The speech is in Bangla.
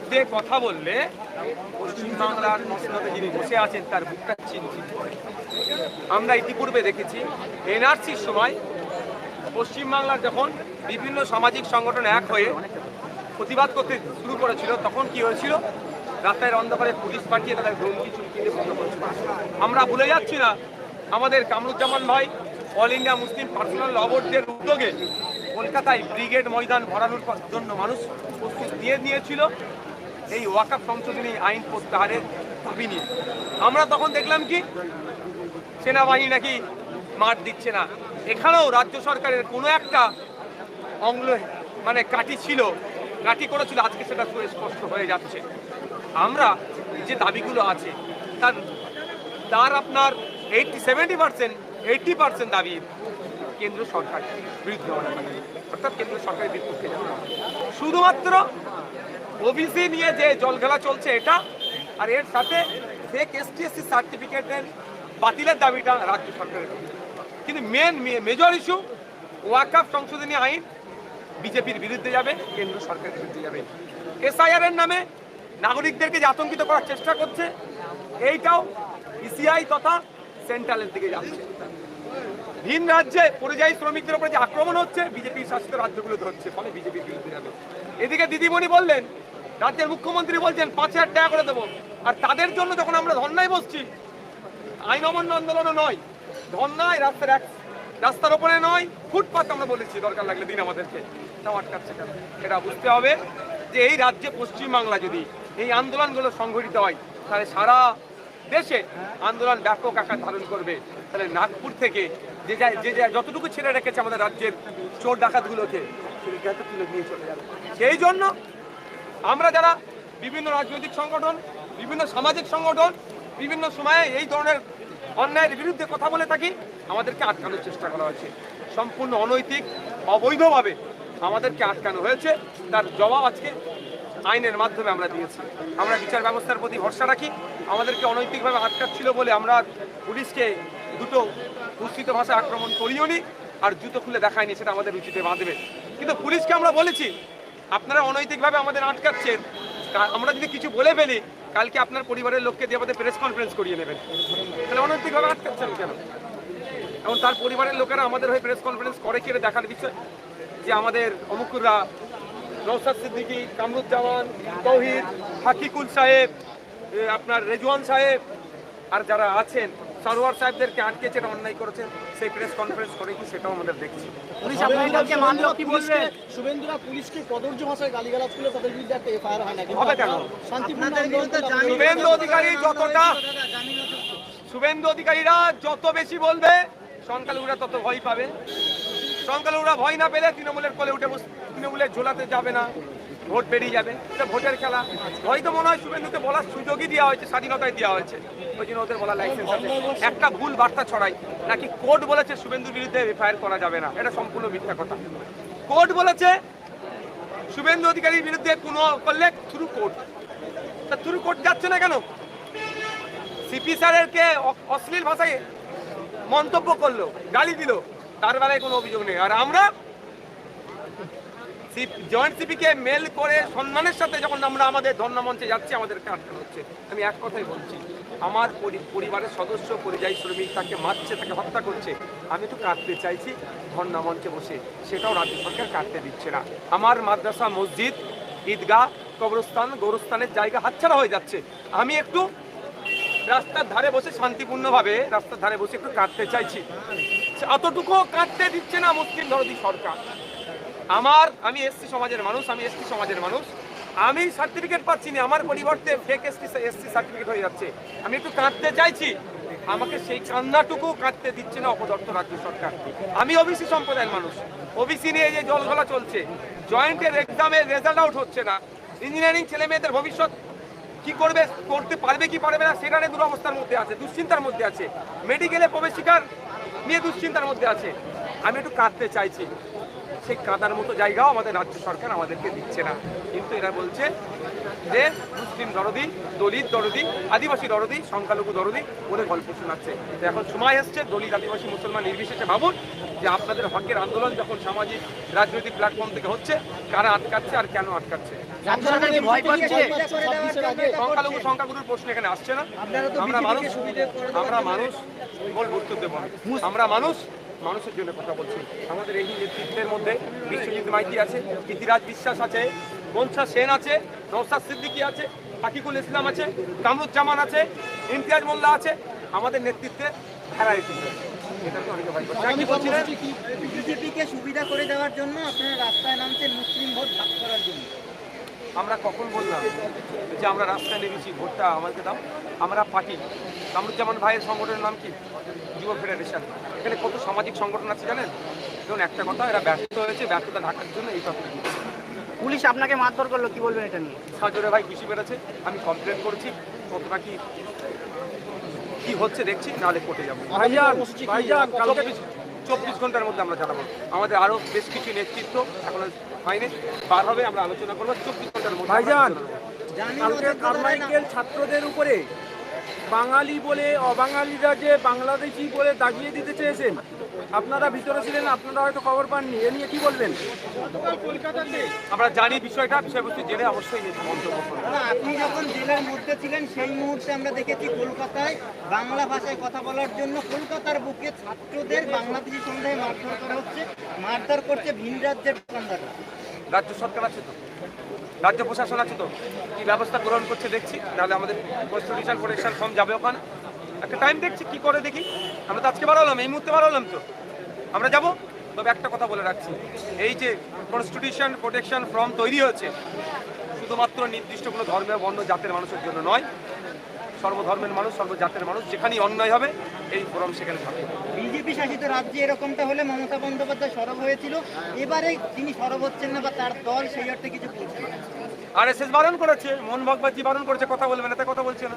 বিরুদ্ধে কথা বললে পশ্চিমবাংলার যিনি বসে আছেন তার বুকটা চিনচিত করে। আমরা ইতিপূর্বে দেখেছি এনআরসির সময় পশ্চিমবাংলার যখন বিভিন্ন সামাজিক সংগঠন এক হয়ে প্রতিবাদ করতে শুরু করেছিল, তখন কি হয়েছিল? রাস্তায় অন্ধকারে পুলিশ পাঠিয়ে তাদের ধমকি চুমকি দিয়ে বন্ধ করেছিল। আমরা ভুলে যাচ্ছি না, আমাদের কামরুজ্জামান ভাই All India Muslim Personal Law বোর্ডের উদ্যোগে কলকাতায় ব্রিগেড ময়দান ভরানোর জন্য মানুষ প্রস্তুত নিয়ে নিয়েছিল এই ওয়াকাফ সংশোধনী আইন প্রত্যাহারের দাবি নিয়ে। আমরা তখন দেখলাম কি, সেনাবাহিনী নাকি মাঠ দিচ্ছে না। এখানেও রাজ্য সরকারের কোনো একটা অঙ্গ মানে কাঠি ছিল, কাঠি করেছিল আজকে সেটা স্পষ্ট হয়ে যাচ্ছে। আমরা যে দাবিগুলো আছে, তার তার আপনার eighty seventy percent eighty percent দাবি কেন্দ্র সরকার বিরুদ্ধে অর্থাৎ কেন্দ্র সরকারের বিপক্ষে যাবে শুধুমাত্র ওবিসি নিয়ে যে জল খেলা চলছে এটা, আর এর সাথে ফেক এসটিএসসি সার্টিফিকেটের বাতিলের দাবিটা রাজ্য সরকারের কিন্তু মেন মেজর ইস্যু ওয়াকাফ সংশোধনী আইন বিজেপির বিরুদ্ধে যাবে, কেন্দ্র সরকারের বিরুদ্ধে যাবে। এসআইআর এর নামে নাগরিকদেরকে যে আতঙ্কিত করার চেষ্টা করছে, এইটাও ইসিআই তথা সেন্ট্রালের দিকে যাচ্ছে। ভিন রাজ্যে পরিযায়ী শ্রমিকদের উপরে যে আক্রমণ হচ্ছে বিজেপি শাসিত রাজ্যগুলোতে হচ্ছে ফলে বিজেপির বিরুদ্ধে যাবে এদিকে দিদিমণি বললেন, রাজ্যের মুখ্যমন্ত্রী বলছেন, পাঁচ হাজার টাকা করে দেবো। আর তাদের জন্য যখন আমরা ধর্নায় বসছি, আইন অমান্য আন্দোলনও নয়, ধর্নায় রাস্তার এক, রাস্তার ওপরে নয়, ফুটপাত আমরা বলেছি, দরকার লাগলে দিন আমাদেরকে। তাও আটকাচ্ছে কেন? এটা বুঝতে হবে যে এই রাজ্যে পশ্চিমবাংলা যদি এই আন্দোলনগুলো সংঘটিত হয়, তাহলে সারা দেশে আন্দোলন ব্যাপক আকার ধারণ করবে। তাহলে নাগপুর থেকে যে যা- যতটুকু ছেড়ে রেখেছে আমাদের রাজ্যের চোর ডাকাতগুলোকে সেই জন্য আমরা যারা বিভিন্ন রাজনৈতিক সংগঠন, বিভিন্ন সামাজিক সংগঠন, বিভিন্ন সময়ে এই ধরনের অন্যায়ের বিরুদ্ধে কথা বলে থাকি, আমাদেরকে আটকানোর চেষ্টা করা হয়েছে। সম্পূর্ণ অনৈতিক, অবৈধভাবে আমাদেরকে আটকানো হয়েছে। তার জবাব আজকে আইনের মাধ্যমে আমরা দিয়েছি। আমরা বিচার ব্যবস্থার প্রতি ভরসা রাখি। আমাদেরকে অনৈতিকভাবে আটকাচ্ছিল বলে আমরা পুলিশকে দুটো কুৎসিত ভাষায় আক্রমণ করিও নি আর জুতো খুলে দেখায়নি, সেটা আমাদের রুচিতে বাঁধবে। কিন্তু পুলিশকে আমরা বলেছি, আপনারা অনৈতিকভাবে আমাদের আটকাচ্ছেন। আমরা যদি কিছু বলে ফেলি, কালকে আপনার পরিবারের লোককে দিয়ে আমাদের প্রেস কনফারেন্স করিয়ে নেবেন তাহলে অনৈতিকভাবে আটকাচ্ছেন কেন? এবং তার পরিবারের লোকেরা আমাদের হয়ে প্রেস কনফারেন্স করে কিনে দেখার বিষয়? যে আমাদের অমুকুররা নৌসাদ সিদ্দিকী কামরুজ্জামান তৌহিদ হাকিকুল সাহেব আপনার রেজওয়ান সাহেব আর যারা আছেন সরোয়ার সাহেবদেরকে আটকেছে এটা অন্যায় করেছেন সেই প্রেস কনফারেন্স করে কি সেটাও আমাদের দেখছি। পুলিশ আপনাদেরকে মানলো কি বলবে শুভেন্দুরা পুলিশকে কদর্য ভাষায় গালিগালাজ করলে তাদের বিরুদ্ধে একটা এফআইআর হয় না হবে কেন? শান্তিপূর্ণ আন্দোলন করলে আপনাদের- শুভেন্দু অধিকারী যতটা শুভেন্দু অধিকারীরা যত বেশি বলবে সংখ্যালঘুরা তত ভয় পাবে। সংখ্যালঘুরা ভয় না পেলে তৃণমূলের কোলে উঠে বস তৃণমূলের ঝোলাতে যাবে না। ভোট বেরিয়ে যাবে। এটা ভোটের খেলা। হয়তো মনে হয় শুভেন্দুকে বলার সুযোগই দেওয়া হয়েছে স্বাধীনতায় দেওয়া হয়েছে। ওই জন্য ওদের বলা লাইসেন্স আছে। একটা ভুল বার্তা ছড়াই। নাকি কোর্ট বলেছে শুভেন্দুর বিরুদ্ধে এফআইআর করা যাবে না? এটা সম্পূর্ণ মিথ্যা কথা। কোর্ট বলেছে শুভেন্দু অধিকারীর বিরুদ্ধে কোনো করলে থ্রু কোর্ট। তা থ্রু কোর্ট যাচ্ছে না কেন? সিপি স্যারেরকে অশ্লীল ভাষায় মন্তব্য করল, গালি দিল। তার বেলায় কোনো অভিযোগ নেই। আর আমরা জয়েন্ট সিপিকে মেল করে সম্মানের সাথে যখন আমরা আমাদের ধর্ণা মঞ্চে যাচ্ছি আমাদেরকে আটকানো হচ্ছে। আমি এক কথাই বলছি, আমার পরিবারের সদস্য, পরিযায়ী শ্রমিক তাকে মারছে, তাকে হত্যা করছে। আমি তো কাটতে চাইছি ধর্ণা মঞ্চে বসে। সেটাও রাজ্য সরকার কাটতে দিচ্ছে না। আমার মাদ্রাসা, মসজিদ, ঈদগাহ, কবরস্থান, গৌরস্থানের জায়গা হাতছাড়া হয়ে যাচ্ছে। আমি একটু রাস্তার ধারে বসে শান্তিপূর্ণভাবে রাস্তার ধারে বসে একটু কাটতে চাইছি। অতটুকু কাটতে দিচ্ছে না মুসলিম ধরদি সরকার। আমার, আমি এসসি সমাজের মানুষ, আমি এসটি সমাজের মানুষ। আমি সার্টিফিকেট পাচ্ছি না, আমার পরিবর্তে ফেক এসটি এসসি সার্টিফিকেট হয়ে যাচ্ছে। আমি একটু কাঁদতে চাইছি। আমাকে সেই কান্নাটুকু কাঁদতে দিচ্ছে না অপদর্থ রাজ্য সরকার। আমি ওবিসি সম্প্রদায়ের মানুষ। ওবিসি নিয়ে যে জলঘোলা চলছে। জয়েন্টের এক্সামের রেজাল্ট আউট হচ্ছে না। ইঞ্জিনিয়ারিং ছেলে মেয়েদের ভবিষ্যৎ কি করবে, করতে পারবে, কি পারবে না, সেটা নিয়ে দুরবস্থার মধ্যে আছে, দুশ্চিন্তার মধ্যে আছে। মেডিকেলে প্রবেশিকার নিয়ে দুশ্চিন্তার মধ্যে আছে। আমি একটু কাঁদতে চাইছি। সেই কাঁদার মতো জায়গাও আমাদের রাজ্য সরকার আমাদেরকে দিচ্ছে না। কিন্তু এরা বলছে যে, মুসলিম দরদি, দলিত দরদি, আদিবাসী দরদি, সংখ্যালঘু দরদি বলে গল্প শোনাচ্ছে। এখন সময় এসছে দলিত, আদিবাসী, মুসলমান নির্বিশেষে ভাবুন যে আপনাদের হকের আন্দোলন যখন সামাজিক, রাজনৈতিক প্ল্যাটফর্ম থেকে হচ্ছে, কারা আটকাচ্ছে আর কেন আটকাচ্ছে? ভয় পাচ্ছে? সংখ্যালঘু সংখ্যাগুরুর প্রশ্ন এখানে আসছে না। আমরা মানুষ আমরা মানুষ দেবো আমরা মানুষ মানুষের জন্য কথা বলছি। আমাদের এই নেতৃত্বের মধ্যে বিশ্বজিৎ মাইতি আছে ইতিরাজ বিশ্বাস আছে মনসা সেন আছে নৌসাদ সিদ্দিকী আছে আকিকুল ইসলাম আছে কামরুজ্জামান আছে ইমতিয়াজ মোল্লা আছে। আমাদের নেতৃত্বে ভ্যারাইটি বলছিলেন? বিজেপিকে সুবিধা করে দেওয়ার জন্য আপনারা রাস্তায় নামছেন মুসলিম ভোট ভাগ করার জন্য। আমরা কখন বললাম যে আমরা রাস্তায় নেমেছি ভোটটা আমাকে দাও। আমরা পার্টি। কামরুজ্জামান ভাইয়ের সংগঠনের নাম কি? যুব ফেডারেশন। এখানে কত সামাজিক সংগঠন আছে জানেন? দেখুন একটা কথা এরা ব্যর্থ হয়েছে ব্যর্থতা ঢাকার জন্য এই কথা পুলিশ আপনাকে মারধর করল কি বলবেন এটা নিয়ে? সাজরে ভাই খুশি বেড়েছে আমি কমপ্লেন করেছি কতটা কি কি হচ্ছে দেখছি নাহলে কোর্টে যাব। ভাইজান ভাইজান চব্বিশ চব্বিশ ঘণ্টার মধ্যে আমরা জানাব। আমাদের আরও বেশ কিছু নেতৃত্ব এখন হয়নি। বার হবে আমরা আলোচনা করব। চব্বিশ ঘণ্টার মধ্যে ভাইজান। কারমাইকেল ছাত্রদের উপরে বাঙালি বলে অবাঙালিরা যে বাংলাদেশি বলে দাগিয়ে দিতে চেয়েছেন আপনারা ভিতরে ছিলেন আপনারা হয়তো খবর পাননি। এ নিয়ে কি বলবেন? আমরা জানি বিষয়টা বিষয়বস্তু জেনে অবশ্যই মন্তব্য আপনি যখন জেলের মধ্যে ছিলেন সেই মুহূর্তে আমরা দেখেছি কলকাতায় বাংলা ভাষায় কথা বলার জন্য কলকাতার বুকে ছাত্রদের বাংলাদেশি সন্ধ্যায় মারধর করা হচ্ছে মারধর করছে ভিন রাজ্যের দোকানদাররা। রাজ্য সরকার আছে তো? রাজ্য প্রশাসন আছে তো? কি ব্যবস্থা গ্রহণ করছে দেখছি নাহলে আমাদের কনস্টিটিউশন প্রোটেকশন ফর্ম যাবে ওখানে। একটা টাইম দেখছি কি করে দেখি? আমরা তো আজকে বার হলাম এই মুহূর্তে বার হলাম তো। আমরা যাব? তবে একটা কথা বলে রাখছি। এই যে কনস্টিটিউশন প্রোটেকশন ফর্ম তৈরি হয়েছে শুধুমাত্র নির্দিষ্ট কোনো ধর্মের বর্ণ জাতের মানুষের জন্য নয় সর্বধর্মের মানুষ সর্বজাতের মানুষ যেখানেই অন্যায় হবে এই ফোরাম সেখানে থাকবে। বিজেপি শাসিত রাজ্যে এরকমটা হলে মমতা বন্দ্যোপাধ্যায় সরব হয়েছিল। এবারে তিনি সরব হচ্ছেন না বা তার দল সেই অর্থে কিছু আর এস এস বারণ করেছে মোহন ভগবতজি বারণ করেছে কথা বলবে না এতে কথা বলবেন